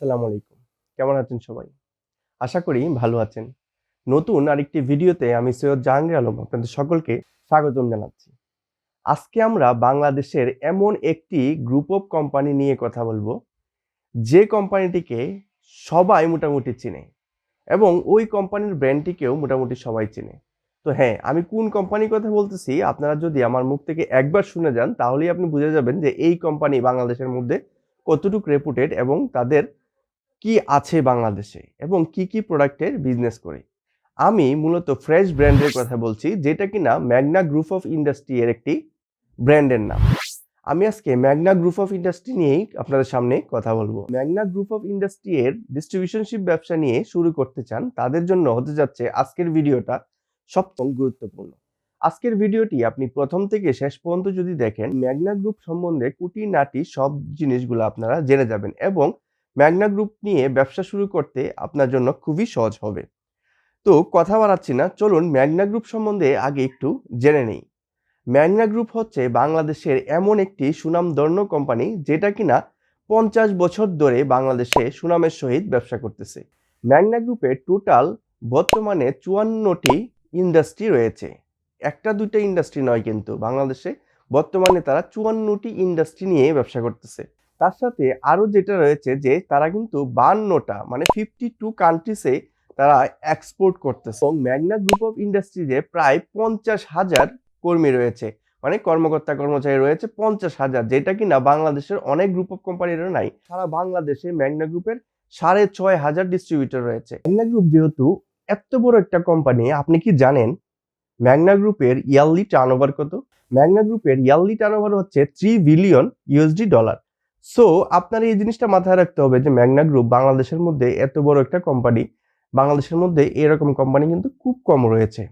আসসালামু আলাইকুম। কেমন আছেন সবাই? আশা করি ভালো আছেন। নতুন আরেকটি ভিডিওতে আমি সৈয়দ জাহাঙ্গীর আলম আপনাদের সকলকে স্বাগতম জানাচ্ছি। আজকে আমরা বাংলাদেশের এমন একটি গ্রুপ অফ কোম্পানি নিয়ে কথা বলব। যে কোম্পানিটিকে সবাই মোটামুটি চিনে এবং ওই কোম্পানির ব্র্যান্ডটিকেও মোটামুটি সবাই চিনে। তো হ্যাঁ আমি কোন কোম্পানির কথা বলতেছি আপনারা যদি আমার মুখ থেকে একবার শুনে যান, তাহলেই আপনি বুঝে যাবেন যে এই কোম্পানি বাংলাদেশের মধ্যে কতটুকু রেপুটেড এবং তাদের কি আছে বাংলাদেশে এবং কি কি প্রোডাক্টের বিজনেস করে? আমি মূলত ফ্রেশ ব্র্যান্ডের কথা বলছি, যেটা কিনা ম্যাগনা গ্রুপ অফ ইন্ডাস্ট্রি এর একটি ব্র্যান্ডের নাম। আমি আজকে ম্যাগনা গ্রুপ অফ ইন্ডাস্ট্রি নিয়েই আপনাদের সামনে কথা বলব। ম্যাগনা গ্রুপ অফ ইন্ডাস্ট্রি এর ডিস্ট্রিবিউশনশিপ ব্যবসা নিয়ে শুরু করতে চান, তাদের জন্য হতে যাচ্ছে আজকের ভিডিওটা সবচেয়ে গুরুত্বপূর্ণ। আজকের ভিডিওটি আপনি প্রথম থেকে শেষ পর্যন্ত যদি দেখেন ম্যাগনা গ্রুপ সম্বন্ধে কুটিনাটি সব জিনিসগুলো আপনারা জেনে যাবেন এবং ম্যাগনা গ্রুপ নিয়ে ব্যবসা শুরু করতে আপনার জন্য খুবই সহজ হবে। তো কথা বাড়াচ্ছি না, চলুন ম্যাগনা গ্রুপ সম্বন্ধে আগে একটু জেনে নেই। ম্যাগনা গ্রুপ হচ্ছে বাংলাদেশের এমন একটি সুনামধন্য কোম্পানি যেটা কিনা পঞ্চাশ বছর ধরে বাংলাদেশে সুনামের সহিত ব্যবসা করতেছে। ম্যাগনা গ্রুপের টোটাল বর্তমানে চুয়ান্নটি ইন্ডাস্ট্রি রয়েছে। একটা দুইটা ইন্ডাস্ট্রি নয় কিন্তু, বাংলাদেশে বর্তমানে তারা চুয়ান্নটি ইন্ডাস্ট্রি নিয়ে ব্যবসা করতেছে। তার সাথে আরও যেটা রয়েছে যে তারা কিন্তু বান্নটা মানে ফিফটি টু কান্ট্রিসে তারা এক্সপোর্ট করতেছে। এবং ম্যাগনা গ্রুপ অফ ইন্ডাস্ট্রিজে প্রায় পঞ্চাশ হাজার কর্মী রয়েছে। মানে কর্মকর্তা কর্মচারী রয়েছে পঞ্চাশ হাজার, যেটা কিনা বাংলাদেশের অনেক গ্রুপ অফ কোম্পানিরও নাই। সারা বাংলাদেশে ম্যাগনা গ্রুপের সাড়ে ছয় হাজার ডিস্ট্রিবিউটর রয়েছে। ম্যাগনা গ্রুপ যেহেতু এত বড় একটা কোম্পানি আপনি কি জানেন ম্যাগনা গ্রুপের ইয়ারলি টার্নওভার কত? ম্যাগনা গ্রুপের ইয়ারলি টার্নওভার হচ্ছে three billion USD dollar so আপনার এই জিনিসটা মাথায় রাখতে হবে যে ম্যাগনা গ্রুপ বাংলাদেশের মধ্যে এত বড় একটা কোম্পানি বাংলাদেশের মধ্যে এরকম কোম্পানি কিন্তু খুব কম রয়েছে।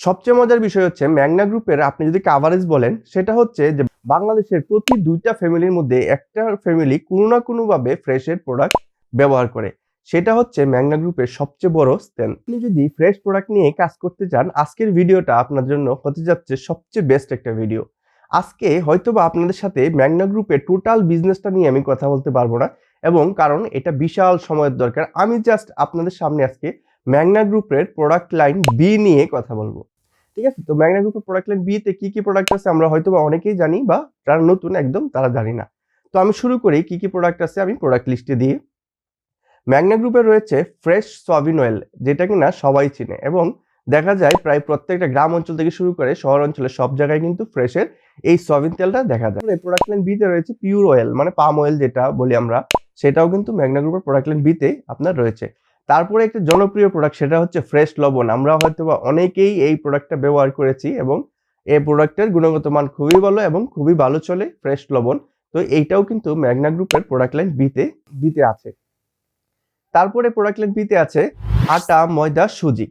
সবচেয়ে মজার বিষয় হচ্ছে ম্যাগনা গ্রুপের আপনি যদি কাভারেজ বলেন, সেটা হচ্ছে যে বাংলাদেশের প্রতি দুইটা ফ্যামিলির মধ্যে একটা ফ্যামিলি কোনো না কোনোভাবে ফ্রেশের প্রোডাক্ট ব্যবহার করে। সেটা হচ্ছে ম্যাগনা গ্রুপের সবচেয়ে বড় স্ট্রেন্থ আপনি যদি ফ্রেশ প্রোডাক্ট নিয়ে কাজ করতে চান, আজকের ভিডিওটা আপনার জন্য হতে যাচ্ছে সবচেয়ে বেস্ট একটা ভিডিও আজকে হয়তোবা আপনাদের সাথে ম্যাগনা গ্রুপের টোটাল বিজনেসটা নিয়ে আমি কথা বলতে পারব না এবং কারণ এটা বিশাল সময়ের দরকার। আমি জাস্ট আপনাদের সামনে আজকে ম্যাগনা গ্রুপের প্রোডাক্ট লাইন বি নিয়ে কথা বলব। ঠিক আছে? তো ম্যাগনা গ্রুপের প্রোডাক্ট লাইন বিতে কি কি প্রোডাক্ট আছে আমরা হয়তোবা অনেকেই জানি বা যারা নতুন একদম তারা জানি না। তো আমি শুরু করি কি কি প্রোডাক্ট আছে আমি প্রোডাক্ট লিস্টে দিয়ে। ম্যাগনা গ্রুপের রয়েছে ফ্রেশ সয়াবিন অয়েল যেটা কিনা সবাই চিনে এবং দেখা যায় প্রায় প্রত্যেকটা গ্রাম অঞ্চল থেকে শুরু করে শহর অঞ্চলে সব জায়গায় কিন্তু ফ্রেশের এই সয়াবিন তেলটা দেখা যায়। এই প্রোডাক্ট লাইন বিতে রয়েছে পিওর অয়েল মানে পাম অয়েল যেটা বলি আমরা, সেটাও কিন্তু ম্যাগনা গ্রুপের প্রোডাক্ট লাইন বিতে আপনার রয়েছে। তারপরে একটা জনপ্রিয় প্রোডাক্ট সেটা হচ্ছে ফ্রেশ লবণ। আমরা হয়তো বা অনেকেই এই প্রোডাক্টটা ব্যবহার করেছি এবং এই প্রোডাক্টের গুণগত মান খুবই ভালো এবং খুবই ভালো চলে ফ্রেশ লবণ। তো এইটাও কিন্তু ম্যাগনা গ্রুপের প্রোডাক্ট লাইন বিতে বিতে আছে। তারপরে প্রোডাক্ট লাইন বিতে আছে আটা, ময়দা, সুজি।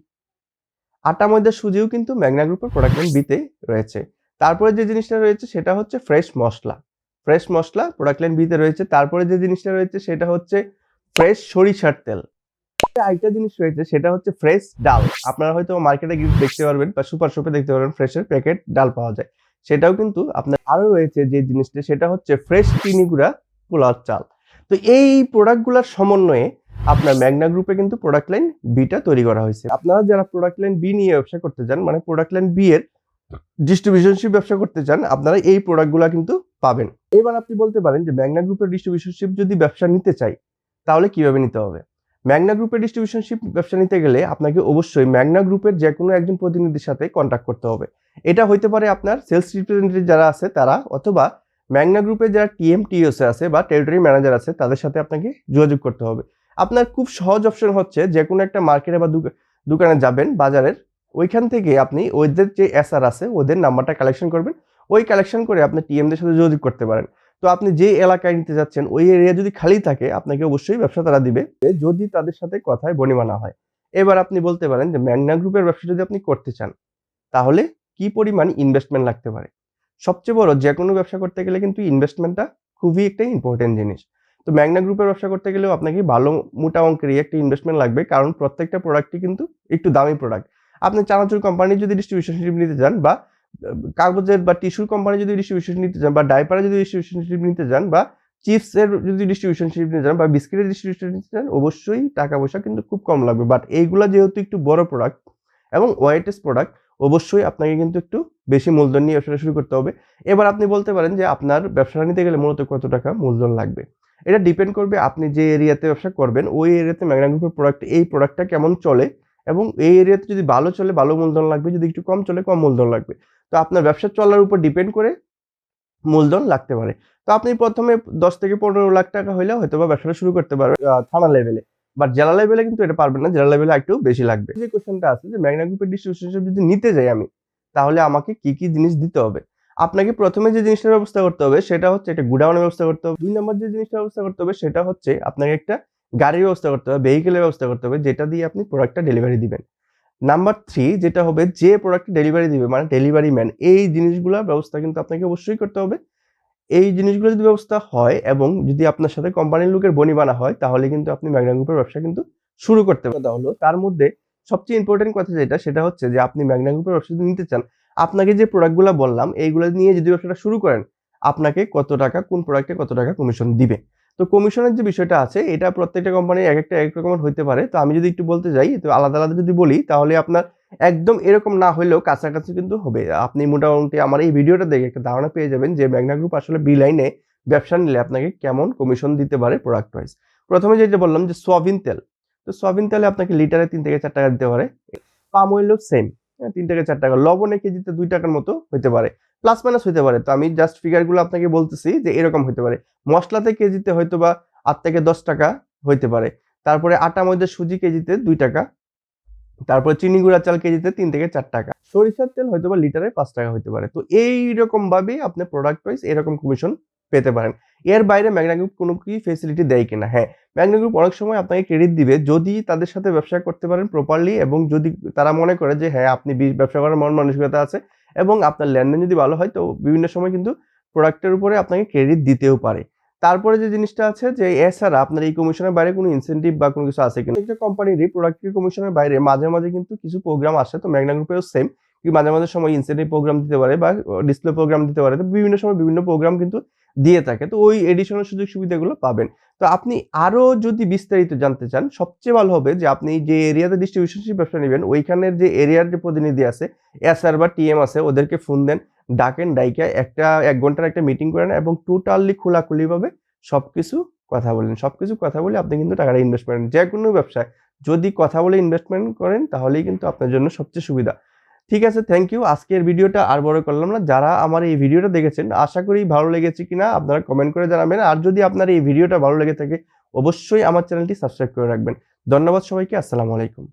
আটা ময়দা সুজিও কিন্তু ম্যাগনা গ্রুপের প্রোডাক্ট লাইন বিতে রয়েছে। তারপরে যে জিনিসটা রয়েছে সেটা হচ্ছে fresh masala. Fresh masala product line বিতে রয়েছে। তারপরে যে জিনিসটা রয়েছে সেটা হচ্ছে ফ্রেশ সরিষার তেল। আরেকটা জিনিস রয়েছে সেটা হচ্ছে ফ্রেশ ডাল। আপনারা হয়তো মার্কেটে গিয়ে দেখতে পারবেন বা সুপার শপে দেখতে পারবেন ফ্রেশের প্যাকেট ডাল পাওয়া যায়। সেটাও কিন্তু আপনার আরও রয়েছে যে জিনিসটা, সেটা হচ্ছে ফ্রেশ চিনি গুঁড়া পোলার চাল। তো এই প্রোডাক্টগুলোর সমন্বয়ে আপনার ম্যাগনা গ্রুপে কিন্তু প্রোডাক্ট লাইন বিটা তৈরি করা হয়েছে। আপনারা যারা প্রোডাক্ট লাইন বি নিয়ে ব্যবসা করতে চান মানে প্রোডাক্ট লাইন বি এর ডিস্ট্রিবিউশনশিপ ব্যবসা করতে চান, আপনারা এই প্রোডাক্টগুলো কিন্তু পাবেন। এবার আপনি বলতে পারেন যে ম্যাগনা গ্রুপের ডিস্ট্রিবিউশনশিপ যদি ব্যবসা নিতে চাই, তাহলে কীভাবে নিতে হবে? ম্যাগনা গ্রুপের ডিস্ট্রিবিউশনশিপ ব্যবসা নিতে গেলে আপনাকে অবশ্যই ম্যাগনা গ্রুপের যে কোনো একজন প্রতিনিধির সাথে কন্ট্যাক্ট করতে হবে। এটা হইতে পারে আপনার সেলস রিপ্রেজেন্টেটিভ যারা আছে, তারা অথবা ম্যাগনা গ্রুপের যারা টিএম টিওসে আছে বা টেরিটরি ম্যানেজার আছে, তাদের সাথে আপনাকে যোগাযোগ করতে হবে। আপনার খুব সহজ অপশন হচ্ছে যে কোনো একটা মার্কেটে বা দোকানে যাবেন, বাজারের, ওইখান থেকে আপনি ওদের যে এসআর আছে, ওদের নাম্বারটা কালেকশন করবেন। ওই কালেকশন করে আপনি টিএমদের সাথে যোগাযোগ করতে পারেন। তো আপনি যে এলাকায় নিতে যাচ্ছেন, ওই এরিয়া যদি খালি থাকে, আপনাকে অবশ্যই ব্যবসা তারা দিবে। যদি তাদের সাথে কথায় বনিমা না হয়। এবার আপনি বলতে পারেন যে ম্যাগনা গ্রুপের ব্যবসা যদি আপনি করতে চান, তাহলে কি পরিমাণ ইনভেস্টমেন্ট লাগতে পারে? সবচেয়ে বড় যে কোনো ব্যবসা করতে গেলে কিন্তু ইনভেস্টমেন্টটা খুবই একটা ইম্পর্টেন্ট জিনিস। তো ম্যাগনা গ্রুপের ব্যবসা করতে গেলেও আপনাকে ভালো মোটা অঙ্কেরই একটা ইনভেস্টমেন্ট লাগবে, কারণ প্রত্যেকটা প্রোডাক্টই কিন্তু একটু দামি প্রোডাক্ট আপনি চানাচুর কোম্পানি যদি ডিস্ট্রিবিউশনশিপ নিতে চান বা কাগজের বা টিস্যুর কোম্পানি যদি ডিস্ট্রিবিউশন নিতে চান বা ডাইপারে যদি ডিস্ট্রিবিউশনশিপ নিতে চান বা চিপসের যদি ডিস্ট্রিবিউশনশিপ নিতে চান বা বিস্কিটের ডিস্ট্রিবিউশন নিতে চান, অবশ্যই টাকা পয়সা কিন্তু খুব কম লাগবে। বাট এইগুলা যেহেতু একটু বড় প্রোডাক্ট এবং ওয়াইটেস প্রোডাক্ট অবশ্যই আপনাকে কিন্তু একটু বেশি মূলধন নিয়ে ব্যবসাটা শুরু করতে হবে। এবার আপনি বলতে পারেন যে আপনার ব্যবসাটা নিতে গেলে মূলত কত টাকা মূলধন লাগবে? এটা ডিপেন্ড করবে আপনি যে এরিয়াতে ব্যবসা করবেন, ওই এরিয়াতে ম্যাগনা গ্রুপের প্রোডাক্ট এই প্রোডাক্টটা কেমন চলে এবং এই এরিয়াতে যদি ভালো চলে, ভালো মূলধন লাগবে, যদি একটু কম চলে, কম মূলধন লাগবে। তো আপনার ব্যবসা চলার উপর ডিপেন্ড করে মূলধন লাগতে পারে। তো আপনি প্রথমে দশ থেকে পনেরো লাখ টাকা হইলে হয়তো বা ব্যবসাটা শুরু করতে পারবেন থানা লেভেলে বাট জেলা লেভেলে কিন্তু এটা পারবেন না, জেলা লেভেলে একটু বেশি লাগবে। যে কোশ্চেনটা আছে যে ম্যাগনা গ্রুপের ডিস্ট্রিবিউশন যদি নিতে যাই আমি, তাহলে আমাকে কি কি জিনিস দিতে হবে? আপনাকে প্রথমে যে জিনিসটার ব্যবস্থা করতে হবে, সেটা হচ্ছে একটা গুডাউনের ব্যবস্থা করতে হবে। দুই নম্বর যে জিনিসটার ব্যবস্থা করতে হবে, সেটা হচ্ছে আপনাকে একটা গাড়ির ব্যবস্থা করতে হবে ভেহিকেলের ব্যবস্থা করতে হবে, যেটা দিয়ে আপনি প্রোডাক্টটা ডেলিভারি দিবেন। নাম্বার থ্রি যেটা হবে, যে প্রোডাক্ট ডেলিভারি দিবে মানে ডেলিভারি ম্যান এই জিনিসগুলোর ব্যবস্থা কিন্তু আপনাকে অবশ্যই করতে হবে। এই জিনিসগুলো যদি ব্যবস্থা হয় এবং যদি আপনার সাথে কোম্পানির লোকের বনিবানা হয়, তাহলে কিন্তু আপনি ম্যাগনা গ্রুপের ব্যবসা কিন্তু শুরু করতে পারেন হলো তার মধ্যে সবচেয়ে ইম্পর্টেন্ট কথা যেটা, সেটা হচ্ছে যে আপনি ম্যাগনা গ্রুপের ব্যবসা যদি নিতে চান আপনাকে যে প্রোডাক্টগুলো বললাম, এইগুলো নিয়ে যদি ব্যবসাটা শুরু করেন, আপনাকে কত টাকা, কোন প্রোডাক্টে কত টাকা কমিশন দিবে? তো কমিশনের যে বিষয়টা আছে, এটা প্রত্যেকটা কোম্পানি এক একটা, এক রকমের হইতে পারে। তো আমি যদি একটু বলতে যাই, তো আলাদা আলাদা যদি বলি, তাহলে আপনার একদম এরকম না হলেও কাছাকাছি কিন্তু হবে। আপনি মোটামুটি আমার এই ভিডিওটা দেখে একটা ধারণা পেয়ে যাবেন যে ম্যাগনা গ্রুপ আসলে লাইনে ব্যবসা নিলে আপনাকে কেমন কমিশন দিতে পারে প্রোডাক্ট ওয়াইজ প্রথমে যেটা বললাম যে সোয়াবিন তেল। তো সোয়াবিন তেলে আপনাকে লিটারে তিন থেকে চার টাকা দিতে পারে। পাম অয়েলও সেম তিন থেকে চার টাকা। লবণে কেজিতে দুই টাকার মতো হতে পারে। প্লাস মাইনাস হতে পারে। তো আমি জাস্ট ফিগারগুলো আপনাকে বলতেছি যে এরকম হতে পারে। মশলাতে কেজিতে হয়তো বা আট থেকে দশ টাকা হইতে পারে। তারপরে আটা মধ্যে সুজি কেজিতে দুই টাকা। তারপরে চিনি গুঁড়া চাল কেজিতে তিন থেকে চার টাকা। সরিষার তেল হয়তো বা লিটারে পাঁচ টাকা হতে পারে। তো এই রকম ভাবেই আপনি প্রোডাক্ট ওয়াইজ এরকম কমিশন পেতে পারেন। এর বাইরে ম্যাগনা গ্রুপ কোনো কি ফেসিলিটি দেয় কিনা? হ্যাঁ ম্যাগনা গ্রুপ অনেক সময় আপনাকে ক্রেডিট দিবে যদি তাদের সাথে ব্যবসা করতে পারেন প্রপারলি এবং যদি তারা মনে করে যে হ্যাঁ আপনি ব্যবসা করার মন মানসিকতা আছে এবং আপনার লেনদেন যদি ভালো হয়, তো বিভিন্ন সময় কিন্তু প্রোডাক্টের উপরে আপনাকে ক্রেডিট দিতেও পারে। তারপরে যে জিনিসটা আছে যে, এছাড়া আপনার এই কমিশনের বাইরে কোনো ইনসেন্টিভ বা কোনো কিছু আছে কিনা? একটা কোম্পানিরই প্রোডাক্টের কমিশনের বাইরে মাঝে মাঝে কিন্তু কিছু প্রোগ্রাম আসে, তো ম্যাগনা গ্রুপেও সেম মাঝে মাঝে সময় ইনসেন্টিভ প্রোগ্রাম দিতে পারে বা ডিসপ্লে প্রোগ্রাম দিতে পারে। তো বিভিন্ন সময় বিভিন্ন প্রোগ্রাম কিন্তু দিয়ে থাকে। তো ওই এডিশনাল সুযোগ সুবিধাগুলো পাবেন। তো আপনি আরও যদি বিস্তারিত জানতে চান, সবচেয়ে ভালো হবে যে আপনি যে এরিয়াতে ডিস্ট্রিবিউশনশিপ ব্যবসা নেবেন, ওইখানের যে এরিয়ার যে প্রতিনিধি আছে এসআর বা টিএম আছে, ওদেরকে ফোন দেন, ডাকেন, ডাইকা একটা, এক ঘণ্টার একটা মিটিং করেন এবং টোটালি খোলাখুলিভাবে সব কিছু কথা বলেন। সব কিছু কথা বলে আপনি কিন্তু টাকাটা ইনভেস্ট করেন। যে কোনো ব্যবসায় যদি কথা বলে ইনভেস্টমেন্ট করেন, তাহলেই কিন্তু আপনার জন্য সবচেয়ে সুবিধা। ঠিক আছে থ্যাংক ইউ আজকের ভিডিওটা আর বড় করলাম না। যারা আমার এই ভিডিওটা দেখেছেন, আশা করি ভালো লেগেছে কিনা আপনারা কমেন্ট করে জানাবেন। আর যদি আপনার এই ভিডিওটা ভালো লেগে থাকে, অবশ্যই আমার চ্যানেলটি সাবস্ক্রাইব করে রাখবেন। ধন্যবাদ সবাইকে, আসসালামু আলাইকুম।